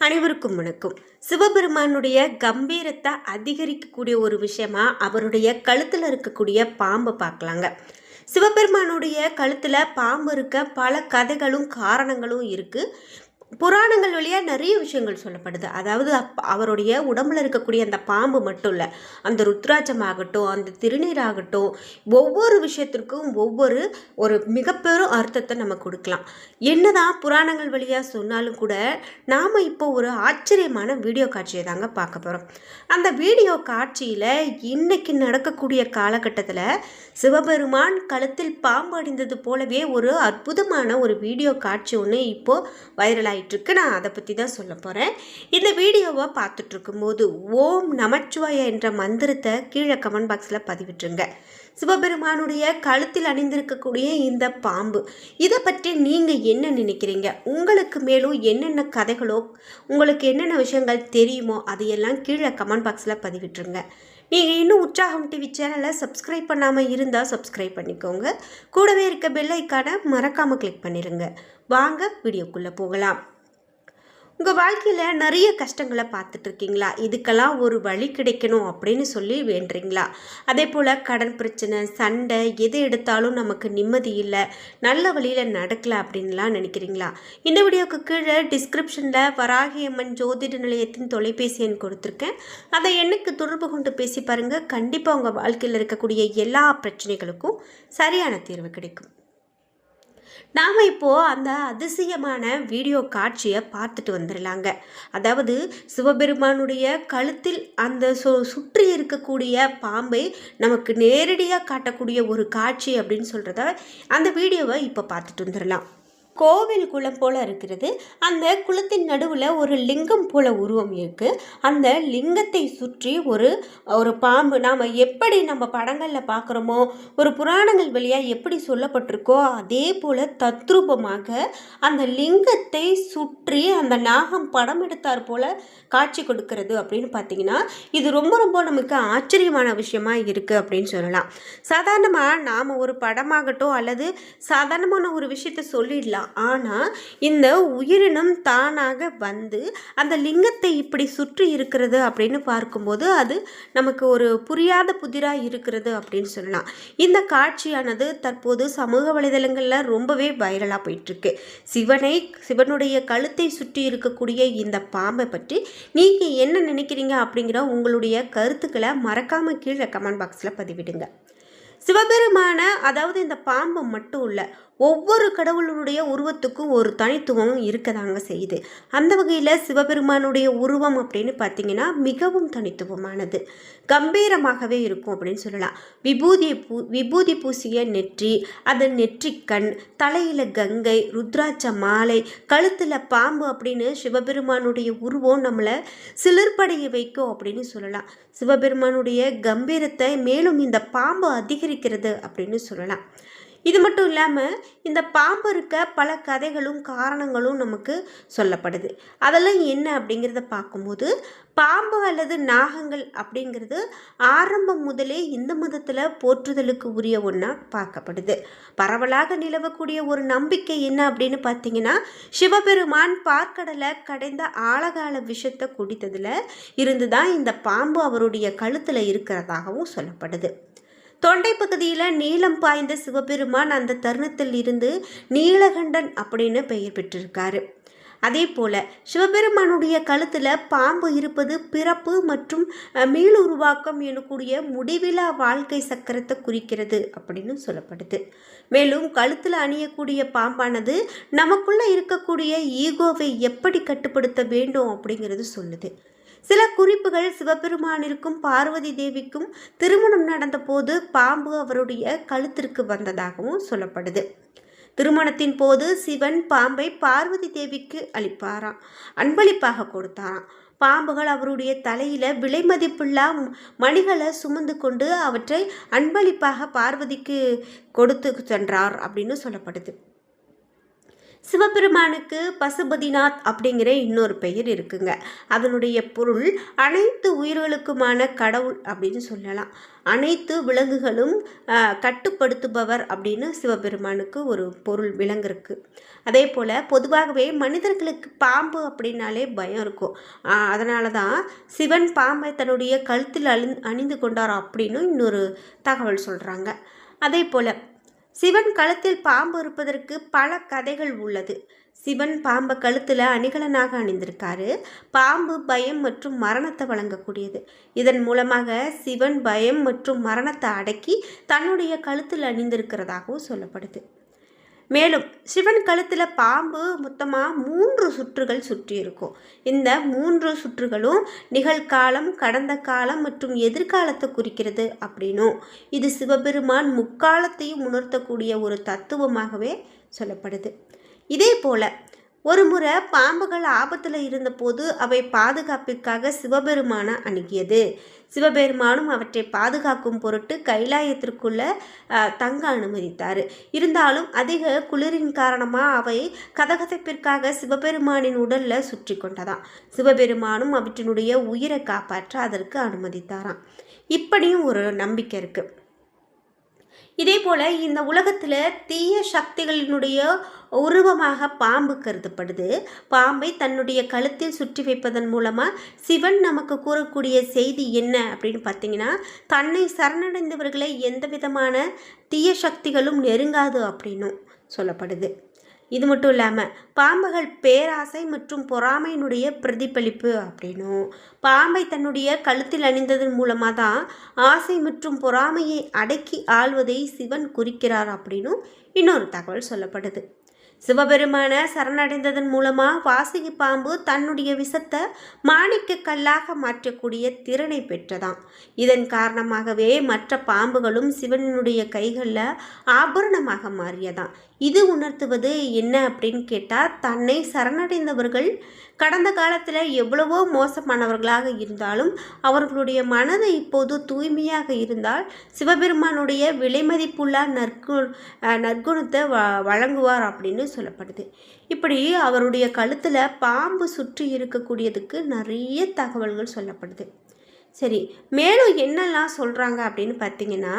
அனைவருக்கும் வணக்கம். சிவபெருமானுடைய கம்பீரத்தை அதிகரிக்கக்கூடிய ஒரு விஷயமா அவருடைய கழுத்தில் இருக்கக்கூடிய பாம்பை பார்க்கலாங்க. சிவபெருமானுடைய கழுத்தில் பாம்பு இருக்க பல கதைகளும் காரணங்களும் இருக்குது புராணங்கள் வழியாக நிறைய விஷயங்கள் சொல்லப்படுது. அதாவது அப் அவருடைய உடம்புல இருக்கக்கூடிய அந்த பாம்பு மட்டும் இல்லை அந்த ருத்ராட்சம் ஆகட்டும் அந்த திருநீர் ஆகட்டும் ஒவ்வொரு விஷயத்திற்கும் ஒவ்வொரு ஒரு மிகப்பெரும் அர்த்தத்தை நம்ம கொடுக்கலாம். என்னதான் புராணங்கள் வழியாக சொன்னாலும் கூட நாம் இப்போ ஒரு ஆச்சரியமான வீடியோ காட்சியை தாங்க பார்க்க போகிறோம் அந்த வீடியோ காட்சியில் இன்னைக்கு நடக்கக்கூடிய காலகட்டத்தில் சிவபெருமான் கழுத்தில் பாம்பு அடிந்தது போலவே ஒரு அற்புதமான ஒரு வீடியோ காட்சி ஒன்று இப்போது வைரல் ஆகிட்டுருக்கு நான் அதை பற்றி தான் சொல்ல போகிறேன் இந்த வீடியோவை பார்த்துட்ருக்கும்போது ஓம் நமச்சிவாய என்ற மந்திரத்தை கீழே கமெண்ட் பாக்ஸில் பதிவிட்டுருங்க. சிவபெருமானுடைய கழுத்தில் அணிந்திருக்கக்கூடிய இந்த பாம்பு இதை பற்றி நீங்கள் என்ன நினைக்கிறீங்க? உங்களுக்கு மேலும் என்னென்ன கதைகளோ உங்களுக்கு என்னென்ன விஷயங்கள் தெரியுமோ அதையெல்லாம் கீழே கமெண்ட் பாக்ஸில் பதிவிட்டுருங்க. நீங்கள் இன்னும் உற்சாகம் டிவி சேனலை சப்ஸ்கிரைப் பண்ணாமல் இருந்தால் சப்ஸ்கிரைப் பண்ணிக்கோங்க. கூடவே இருக்க பெல் ஐக்கானை மறக்காமல் கிளிக் பண்ணிடுங்க வாங்க வீடியோக்குள்ளே போகலாம். உங்கள் வாழ்க்கையில் நிறைய கஷ்டங்களை பார்த்துட்டு இருக்கீங்களா இதுக்கெல்லாம் ஒரு வழி கிடைக்கணும் அப்படின்னு சொல்லி வேண்டுறீங்களா? அதே போல் கடன் பிரச்சனை சண்டை எது எடுத்தாலும் நமக்கு நிம்மதி இல்லை நல்ல வழியில் நடக்கலை அப்படின்லாம் நினைக்கிறீங்களா? இந்த வீடியோவுக்கு கீழே டிஸ்கிரிப்ஷனில் வராகியம்மன் ஜோதிட நிலையத்தின் தொலைபேசி எண் கொடுத்துருக்கேன். அதை எண்ணுக்கு தொடர்பு கொண்டு பேசி பாருங்கள் கண்டிப்பாக உங்கள் வாழ்க்கையில் இருக்கக்கூடிய எல்லா பிரச்சனைகளுக்கும் சரியான தீர்வு கிடைக்கும். நாம் இப்போது அந்த அதிசயமான வீடியோ காட்சியை பார்த்துட்டு வந்துடலாங்க அதாவது சிவபெருமானுடைய கழுத்தில் அந்த சு சுற்றி இருக்கக்கூடிய பாம்பை நமக்கு நேரடியாக காட்டக்கூடிய ஒரு காட்சி அப்படின்னு சொல்கிறத அந்த வீடியோவை இப்போ பார்த்துட்டு வந்துடலாம் கோவில் குளம் போல் இருக்கிறது. அந்த குளத்தின் நடுவில் ஒரு லிங்கம் போல உருவம் இருக்குது அந்த லிங்கத்தை சுற்றி ஒரு ஒரு பாம்பு. நாம் எப்படி நம்ம படங்களில் பார்க்குறோமோ ஒரு புராணங்கள் வழியாக எப்படி சொல்லப்பட்டிருக்கோ அதே போல் தத்ரூபமாக அந்த லிங்கத்தை சுற்றி அந்த நாகம் படம் எடுத்தார் போல் காட்சி கொடுக்கிறது அப்படின்னு பார்த்தீங்கன்னா இது ரொம்ப ரொம்ப நமக்கு ஆச்சரியமான விஷயமா இருக்குது அப்படின்னு சொல்லலாம். சாதாரணமாக நாம் ஒரு படமாகட்டும் அல்லது சாதாரணமான ஒரு விஷயத்தை சொல்லிடலாம். ஆனால் இந்த உயிரினம் தானாக வந்து அந்த லிங்கத்தை இப்படி சுற்றி இருக்கிறது அப்படின்னு பார்க்கும்போது அது நமக்கு ஒரு புரியாத புதிராக இருக்கிறது அப்படின்னு சொல்லலாம். இந்த காட்சியானது தற்போது சமூக வலைதளங்களில் ரொம்பவே வைரலாக போயிட்டுருக்கு. சிவனை சிவனுடைய கழுத்தை சுற்றி இருக்கக்கூடிய இந்த பாம்பை பற்றி நீங்கள் என்ன நினைக்கிறீங்க அப்படிங்கிற உங்களுடைய கருத்துக்களை மறக்காமல் கீழே கமெண்ட் பாக்ஸில் பதிவிடுங்க. சிவபெருமான அதாவது இந்த பாம்பு மட்டும் இல்லை ஒவ்வொரு கடவுளுடைய உருவத்துக்கும் ஒரு தனித்துவம் இருக்கதாங்க செய்யுது. அந்த வகையில் சிவபெருமானுடைய உருவம் அப்படின்னு பார்த்தீங்கன்னா மிகவும் தனித்துவமானது. கம்பீரமாகவே இருக்கும் அப்படின்னு சொல்லலாம். விபூதி பூ விபூதி பூசிய நெற்றி அதன் நெற்றிக்கண் தலையில் கங்கை ருத்ராட்ச மாலை கழுத்தில் பாம்பு அப்படின்னு சிவபெருமானுடைய உருவம் நம்மளை சிலர்படைய வைக்கும் அப்படின்னு சொல்லலாம். சிவபெருமானுடைய கம்பீரத்தை மேலும் இந்த பாம்பு அதிகரிக்கிறது அப்படின்னு சொல்லலாம். இது மட்டும் இல்லாமல் இந்த பாம்பு இருக்க பல கதைகளும் காரணங்களும் நமக்கு சொல்லப்படுது. அதெல்லாம் என்ன அப்படிங்கிறத பார்க்கும்போது பாம்பு அல்லது நாகங்கள் அப்படிங்கிறது ஆரம்பம் முதலே இந்து மதத்தில் போற்றுதலுக்கு உரிய ஒன்றா பார்க்கப்படுது. பரவலாக நிலவக்கூடிய ஒரு நம்பிக்கை என்ன அப்படின்னு பார்த்தீங்கன்னா சிவபெருமான் பார்க்கடலை கடைந்த ஆழகால விஷத்தை குடித்ததில் இருந்து தான் இந்த பாம்பு அவருடைய கழுத்தில் இருக்கிறதாகவும் சொல்லப்படுது. தொண்டை பகுதியில் நீளம் பாய்ந்த சிவபெருமான் அந்த தருணத்தில் இருந்து நீலகண்டன் அப்படின்னு பெயர் பெற்றிருக்காரு. அதே போல் சிவபெருமானுடைய கழுத்தில் பாம்பு இருப்பது பிறப்பு மற்றும் மீளுருவாக்கம் எனக்கூடிய முடிவிலா வாழ்க்கை சக்கரத்தை குறிக்கிறது அப்படின்னு சொல்லப்படுது. மேலும் கழுத்தில் அணியக்கூடிய பாம்பானது நமக்குள்ளே இருக்கக்கூடிய ஈகோவை எப்படி கட்டுப்படுத்த வேண்டும் அப்படிங்கிறது சொல்லுது. சில குறிப்புகள் சிவபெருமானிற்கும் பார்வதி தேவிக்கும் திருமணம் நடந்தபோது பாம்பு அவருடைய கழுத்திற்கு வந்ததாகவும் சொல்லப்படுது. திருமணத்தின் போது சிவன் பாம்பை பார்வதி தேவிக்கு அளிப்பாராம். அன்பளிப்பாக கொடுத்தாராம். பாம்புகள் அவருடைய தலையில விலை மதிப்புள்ள மணிகளை சுமந்து கொண்டு அவற்றை அன்பளிப்பாக பார்வதிக்கு கொடுத்து சென்றார் அப்படின்னு சொல்லப்படுது. சிவபெருமானுக்கு பசுபதிநாத் அப்படிங்கிற இன்னொரு பெயர் இருக்குங்க. அதனுடைய பொருள் அனைத்து உயிர்களுக்குமான கடவுள் அப்படின்னு சொல்லலாம். அனைத்து விலங்குகளும் கட்டுப்படுத்துபவர் அப்படின்னு சிவபெருமானுக்கு ஒரு பொருள் விலங்கிருக்கு அதே போல் பொதுவாகவே மனிதர்களுக்கு பாம்பு அப்படின்னாலே பயம் இருக்கும். அதனால தான் சிவன் பாம்பை தன்னுடைய கழுத்தில் அணி அணிந்து கொண்டார் அப்படின்னு இன்னொரு தகவல் சொல்கிறாங்க அதே போல் சிவன் கழுத்தில் பாம்பு இருப்பதற்கு பல கதைகள் உள்ளது. சிவன் பாம்பை கழுத்தில் அணிகலனாக அணிந்திருக்காரு. பாம்பு பயம் மற்றும் மரணத்தை வழங்கக்கூடியது. இதன் மூலமாக சிவன் பயம் மற்றும் மரணத்தை அடக்கி தன்னுடைய கழுத்தில் அணிந்திருக்கிறதாகவும் சொல்லப்படுது. மேலும் சிவன் கழுத்தில் பாம்பு மொத்தமாக மூன்று சுற்றுகள் சுற்றி இருக்கும் இந்த மூன்று சுற்றுகளும் நிகழ்காலம் கடந்த காலம் மற்றும் எதிர்காலத்தை குறிக்கிறது அப்படின்னும் இது சிவபெருமான் முக்காலத்தையும் உணர்த்தக்கூடிய ஒரு தத்துவமாகவே சொல்லப்படுது. இதே போல ஒரு முறை பாம்புகள் ஆபத்தில் இருந்தபோது அவை பாதுகாப்பிற்காக சிவபெருமானை அணுகியது. சிவபெருமானும் அவற்றை பாதுகாக்கும் பொருட்டு கைலாயத்திற்குள்ள தங்க அனுமதித்தார். இருந்தாலும் அதிக குளிரின் காரணமாக அவை கதகதப்பிற்காக சிவபெருமானின் உடலில் சுற்றி கொண்டதாம். சிவபெருமானும் அவற்றினுடைய உயிரை காப்பாற்ற அதற்கு அனுமதித்தாராம். இப்படியும் ஒரு நம்பிக்கை இருக்குது இதே போல் இந்த உலகத்தில் தீய சக்திகளினுடைய உருவமாக பாம்பு கருதப்படுது. பாம்பை தன்னுடைய கழுத்தில் சுற்றி வைப்பதன் மூலமாக சிவன் நமக்கு கூறக்கூடிய செய்தி என்ன அப்படின்னு பார்த்தீங்கன்னா தன்னை சரணடைந்தவர்களை எந்த விதமான தீய சக்திகளும் நெருங்காது அப்படின்னும் சொல்லப்படுது. இது மட்டும் இல்லாமல் பாம்புகள் பேராசை மற்றும் பொறாமையினுடைய பிரதிபலிப்பு அப்படின்னும் பாம்பை தன்னுடைய கழுத்தில் அணிந்ததன் மூலமாக தான் ஆசை மற்றும் பொறாமையை அடக்கி ஆள்வதை சிவன் குறிக்கிறார் அப்படின்னும் இன்னொரு தகவல் சொல்லப்படுது. சிவபெருமான சரணடைந்ததன் மூலமாக வாசகி பாம்பு தன்னுடைய விஷத்தை மாணிக்க கல்லாக மாற்றக்கூடிய திறனை பெற்றதாம். இதன் காரணமாகவே மற்ற பாம்புகளும் சிவனுடைய கைகளில் ஆபரணமாக மாறியதாம். இது உணர்த்துவது என்ன அப்படின்னு கேட்டால் தன்னை சரணடைந்தவர்கள் கடந்த காலத்தில் எவ்வளவோ மோசமானவர்களாக இருந்தாலும் அவர்களுடைய மனது இப்போது தூய்மையாக இருந்தால் சிவபெருமானுடைய விலைமதிப்புள்ள நற்கு நற்குணத்தை வ வழங்குவார் அப்படின்னு சொல்லப்படுது. இப்படி அவருடைய கழுத்தில் பாம்பு சுற்றி இருக்கக்கூடியதுக்கு நிறைய தகவல்கள் சொல்லப்படுது. சரி மேலும் என்னெல்லாம் சொல்கிறாங்க அப்படின்னு பார்த்தீங்கன்னா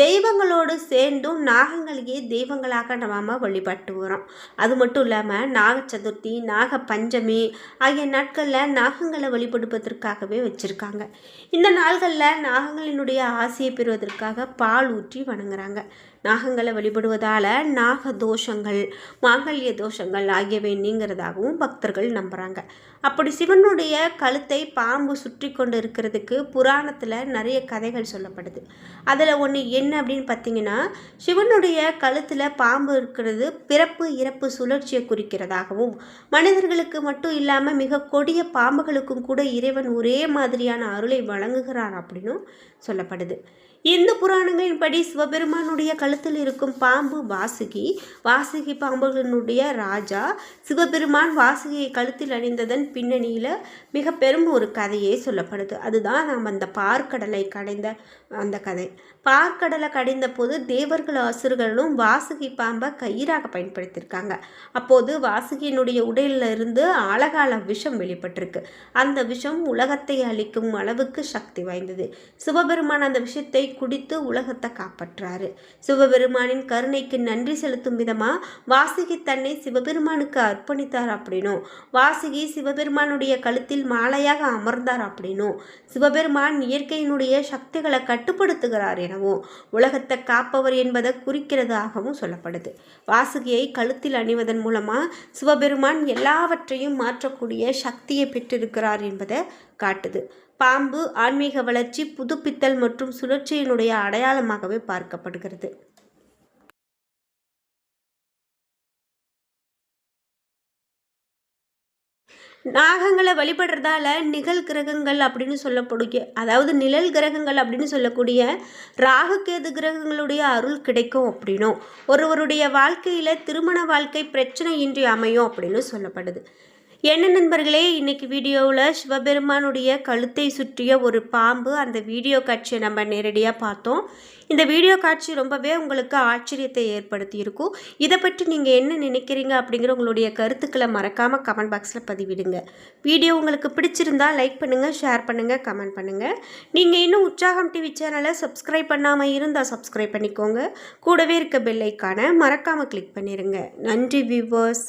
தெய்வங்களோடு சேர்ந்தும் நாகங்களையே தெய்வங்களாக நம்ம வழிபட்டு வரோம் அது மட்டும் இல்லாமல் நாக சதுர்த்தி நாக பஞ்சமி ஆகிய நாட்களில் நாகங்களை வழிபடுவதற்காகவே வச்சுருக்காங்க. இந்த நாள்களில் நாகங்களினுடைய ஆசையை பெறுவதற்காக பால் ஊற்றி வணங்குறாங்க. நாகங்களை வழிபடுவதால் நாக தோஷங்கள் மாங்கல்ய தோஷங்கள் ஆகியவை நீங்கிறதாகவும் பக்தர்கள் நம்புகிறாங்க அப்படி சிவனுடைய கழுத்தை பாம்பு சுற்றி கொண்டு இருக்கிறதுக்கு புராணத்தில் நிறைய கதைகள் சொல்லப்படுது. அதில் ஒன்று என்ன அப்படின்னு பார்த்தீங்கன்னா சிவனுடைய கழுத்தில் பாம்பு இருக்கிறது பிறப்பு இறப்பு சுழற்சியை குறிக்கிறதாகவும் மனிதர்களுக்கு மட்டும் இல்லாமல் மிக கொடிய பாம்புகளுக்கும் கூட இறைவன் ஒரே மாதிரியான அருளை வழங்குகிறான் அப்படின்னும் சொல்லப்படுது. இந்து புராணங்களின்படி சிவபெருமானுடைய கழுத்தில் இருக்கும் பாம்பு வாசுகி வாசுகி பாம்புகளினுடைய ராஜா சிவபெருமான் வாசுகியை கழுத்தில் அணிந்ததன் பின்னணியில் மிக பெரும் ஒரு கதையே சொல்லப்படுது. அதுதான் நாம் அந்த பார்க்கடலை கடைந்த அந்த கதை. பார்க்கடலை கடைந்த போது தேவர்கள் அசுரர்களும் வாசுகி பாம்பை கயிறாக பயன்படுத்தியிருக்காங்க. அப்போது வாசுகியினுடைய உடலில் இருந்து அழகால விஷம் வெளிப்பட்டிருக்கு. அந்த விஷம் உலகத்தை அழிக்கும் அளவுக்கு சக்தி வாய்ந்தது. சிவபெருமான் அந்த விஷத்தை குடித்து உலகத்தை காப்பாற்றுறாரு சிவபெருமானின் கருணைக்கு நன்றி செலுத்தும் விதமாக வாசுகி தன்னை சிவபெருமானுக்கு அர்ப்பணித்தார் அப்படின்னும். வாசுகி சிவபெருமானுடைய கழுத்தில் மாலையாக அமர்ந்தார் அப்படின்னும். சிவபெருமான் இயற்கையினுடைய சக்திகளை கட்டுப்படுத்துகிறார் எனவும் உலகத்தை காப்பவர் என்பதை குறிக்கிறதாகவும் சொல்லப்படுது. வாசுகியை கழுத்தில் அணிவதன் மூலமாக சிவபெருமான் எல்லாவற்றையும் மாற்றக்கூடிய சக்தியை பெற்றிருக்கிறார் என்பதை காட்டுது. பாம்பு ஆன்மீக வளர்ச்சி புதுப்பித்தல் மற்றும் சுழற்சியினுடைய அடையாளமாகவே பார்க்கப்படுகிறது. நாகங்களை வழிபடுறதால நிகழ் கிரகங்கள் அப்படின்னு சொல்லக்கூடிய அதாவது நிழல் கிரகங்கள் அப்படின்னு சொல்லக்கூடிய ராகுகேது கிரகங்களுடைய அருள் கிடைக்கும் அப்படின்னும். ஒருவருடைய வாழ்க்கையில் திருமண வாழ்க்கை பிரச்சனையின்றி அமையும் அப்படின்னு சொல்லப்படுது. என்ன நண்பர்களே இன்னைக்கு வீடியோவில் சிவபெருமானுடைய கழுத்தை சுற்றிய ஒரு பாம்பு அந்த வீடியோ காட்சியை நம்ம நேரடியாக பார்த்தோம். இந்த வீடியோ காட்சி ரொம்பவே உங்களுக்கு ஆச்சரியத்தை ஏற்படுத்தி இருக்கும் இதை பற்றி நீங்கள் என்ன நினைக்கிறீங்க அப்படிங்கிற உங்களுடைய கருத்துக்களை மறக்காமல் கமெண்ட் பாக்ஸில் பதிவிடுங்க. வீடியோ உங்களுக்கு பிடிச்சிருந்தா லைக் பண்ணுங்கள் ஷேர் பண்ணுங்கள் கமெண்ட் பண்ணுங்கள் நீங்கள் இன்னும் உற்சாகம் டிவி சேனலை சப்ஸ்கிரைப் பண்ணாமல் இருந்தால் சப்ஸ்கிரைப் பண்ணிக்கோங்க. கூடவே இருக்க பெல்லைக்கான மறக்காமல் கிளிக் பண்ணிடுங்க நன்றி வியூவர்ஸ்